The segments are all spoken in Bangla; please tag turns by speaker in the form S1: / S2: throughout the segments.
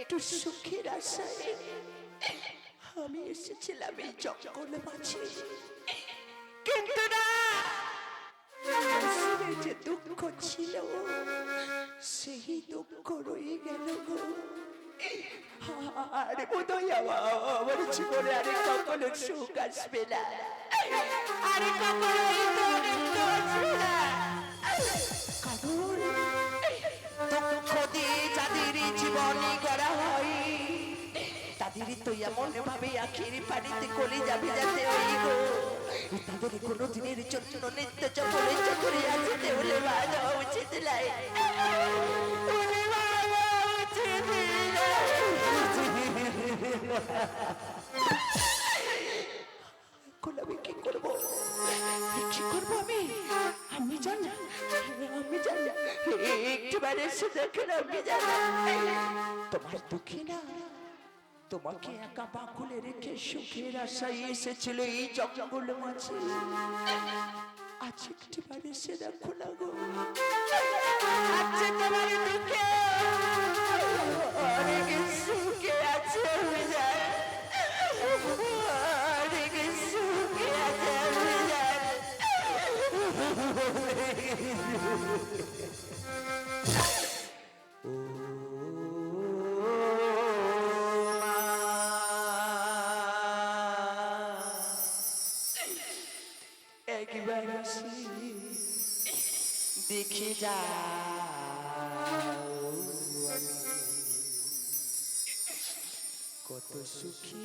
S1: একটু সুখের আশায় আমি এসেছিলাম এই জঙ্গল মাঝে। কিন্তু না যে দুঃখ ছিল, সেই দুঃখ আরে বোধহয় আমার আমার জীবনে আরে কখনো সুখ আসবে না আরে কখনো গড়া হয় তাদের তো এমন ভাবে আখির পানিতে কলে যাবে যাতে ওই কোনো দিনের জন্য নিত্য চপলে চপলে আসতে হলে ভালো এসে দেখে না তোমার দুঃখী না? তোমাকে একা বাকুলে রেখে সুখের আশায় এসেছিল এই জঙ্গল মাঝে। আজ একটিবার এসে দেখো না গো। একবার দেখে যা কত সুখী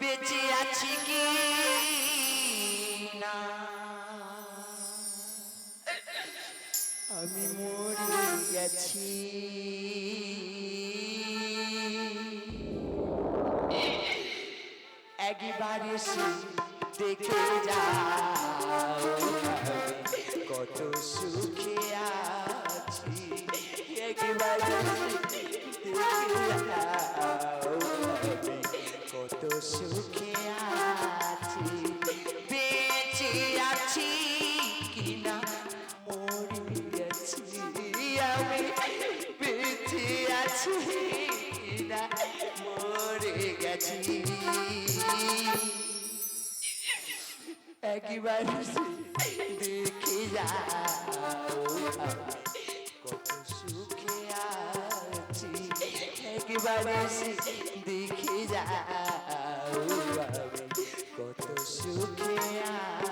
S1: বেঁচে আছি কি না? আমি মরে গেছি। একবার এসে দেখে যাও। কত সুখে আছি, একবার কত সুখে আছি, বেঁচে আছি কিনা, মরে গেছি আমি। বেঁচে আছি কিনা, মরে গেছি। একবার দেখে যা কত সুখে আছি একবার দেখে যা কত সুখে আছি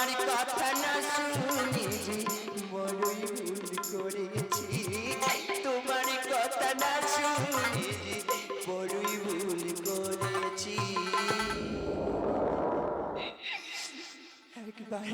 S1: তোমার কথা না শুনে যে বড়ই ভুল করেছি। তোমার কথা না শুনে যে বড়ই ভুল করেছি। একবার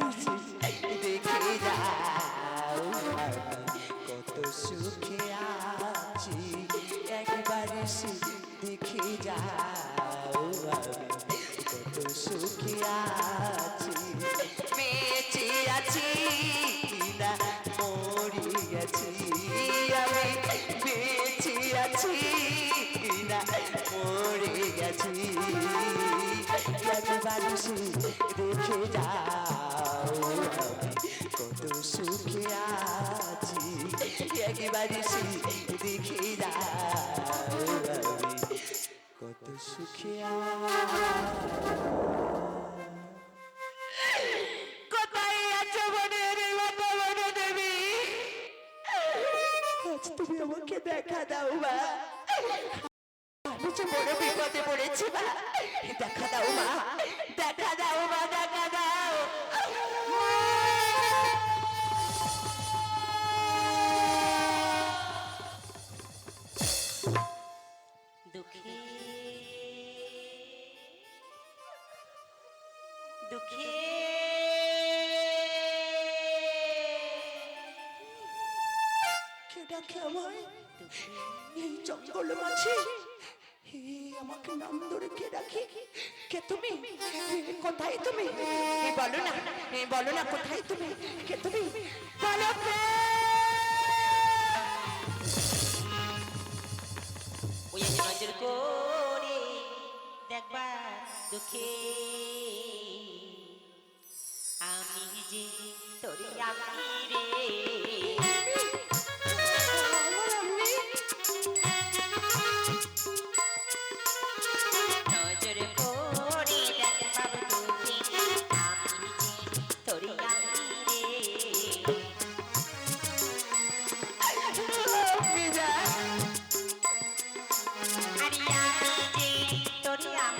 S1: এসে দেখে যাও কত সুখে আছি একবার এসে দেখে যাও কত সুখে কোথায় আছো মনের মনে দেবী তুমি আমাকে দেখা দাও মা আমি যে বড় বিপদে পড়েছি মা দেখা দাও মা দেখা দাও মা দেখা দাও
S2: দুঃখে দুঃখে
S1: কে আমায় এই জঙ্গল মাঝে আমাকে নাম ধরে কে ডাকে? কে তুমি? কোথায় তুমি? বলো না বলো না, কোথায় তুমি? কে তুমি? বলো
S2: ওই নজর করে দেখবার দুঃখে। আমি যে তোরি আমি রে।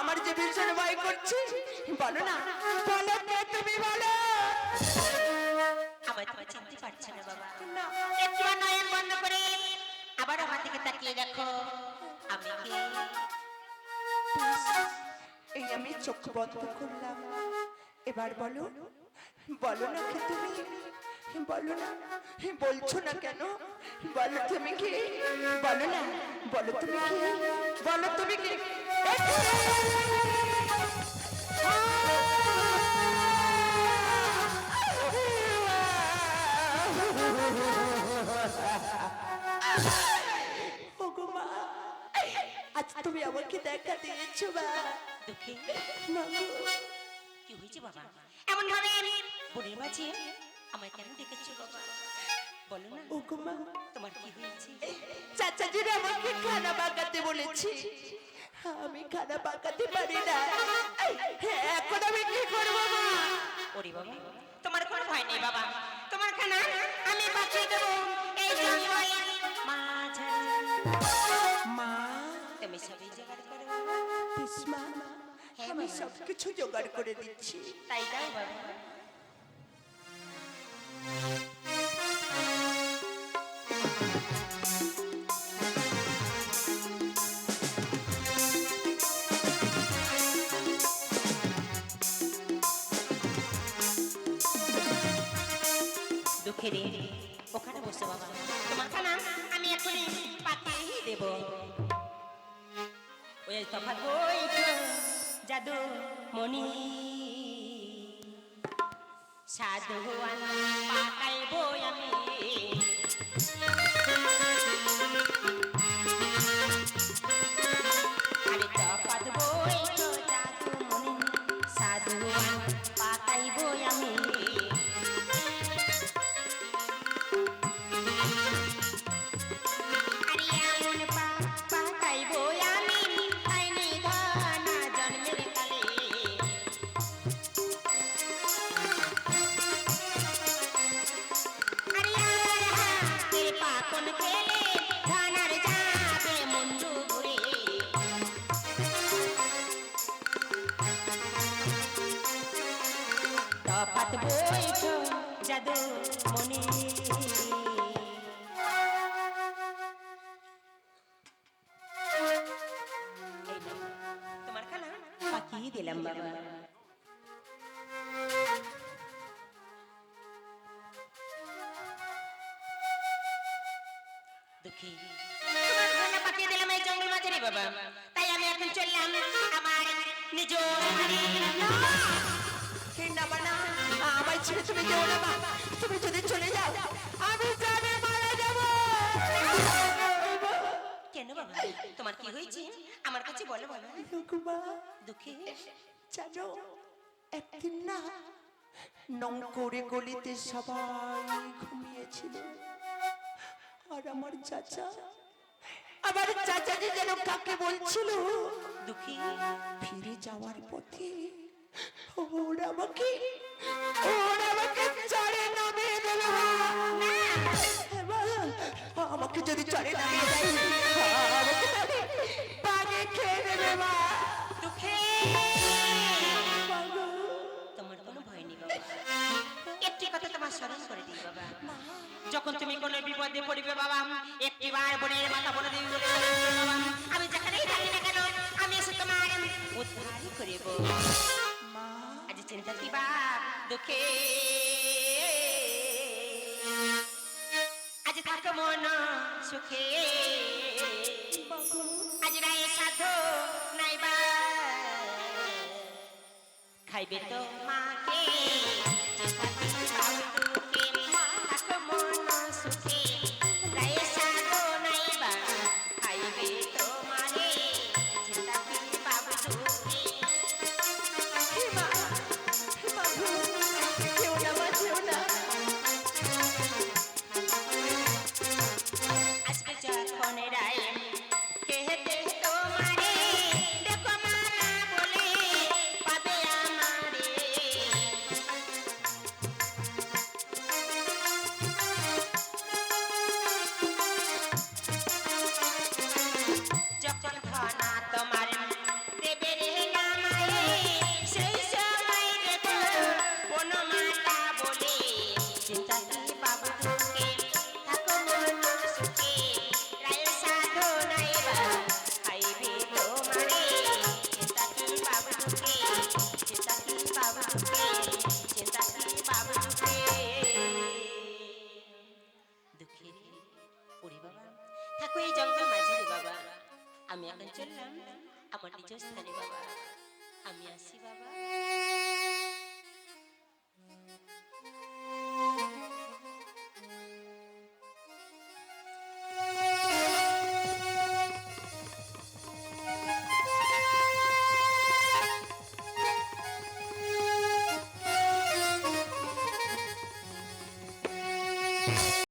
S1: আমার
S2: যে
S1: ভীষণ ভয় করছে বলো না। বলো কে তুমি বলো।
S2: আমার তোমার চিনতে পারছে না বাবা। একটু নয়ন বন্ধ করে আবার আমার দিকে তাকিয়ে দেখো। আমি কে?
S1: এই আমি চোখ বন্ধ করলাম। এবার বলো বলো না কে তুমি? বলো না বলছো না কেন? বলো তুমি কি? বলো না বলো তুমি কি? বলো তুমি কি? আজ তুমি আমাকে দেখা দিয়েছ মা।
S2: দুঃখে।
S1: মা
S2: কি হয়েছে বাবা? এমন ভাবে বোনের মাঝে আমায় কেন ডেকেছো বাবা? বলো না।
S1: মা।
S2: তোমার কি হয়েছে?
S1: আমাকে খানা পাকাতে বলেছে। আমি খানা পাকাতে পারি না। এখন আমি কি করব
S2: ওরে বাবা তোমার কোনো ভয় নেই বাবা। তোমার খানা আমি পাঠিয়ে দেবো। এই জঙ্গলে
S1: মা
S2: তুমি সবই জোগাড় করো।
S1: পিসমা আমি সব কিছু জোগাড় করে দিচ্ছি।
S2: তাই দাও বাবা। দুঃখেরই ওখানে বসে বাবা। তোমার খানা আমি এখনই পাতাই দেব। ওই তফাত জাদু মনি সাধু পাকাইব আমি। তফাত বইছো জাদু মনি। তোমার খানা পাঠিয়ে দিলাম বাবা। বাবা তোমার কি হয়েছে? আমার কাছে বলো বাবা দুঃখী
S1: জানো একদিন না গলিতে সবাই ঘুমিয়েছিল। আর আমার চাচা আমার চাচাজি যেন কাকে বলছিল
S2: দুঃখী।
S1: ফিরে যাওয়ার পথে ওরা আমাকে ওরা আমাকে চড়ে নামিয়ে দিল। আমাকে যদি চড়ে নামিয়ে দেয়
S2: তোমার স্মরণ করে দিই, বাবা। যখন তুমি কোনো বিপদে পড়বে, বাবা, একটিবার বোনের মাথা বলে দিই আমি যেখানেই থাকি না কেন, আমি এসে তোমার উদ্ধার করিব। আজ চিন্তা কি বা, দুঃখে? আজ থাকো মন সুখে। আজ রায়ে সাধু নাইবা খাইবে তো মাকে। জঙ্গল মাঝারি বাবা। আমি এখন চললাম আমার নিজের স্থানে বাবা। আমি আসি বাবা।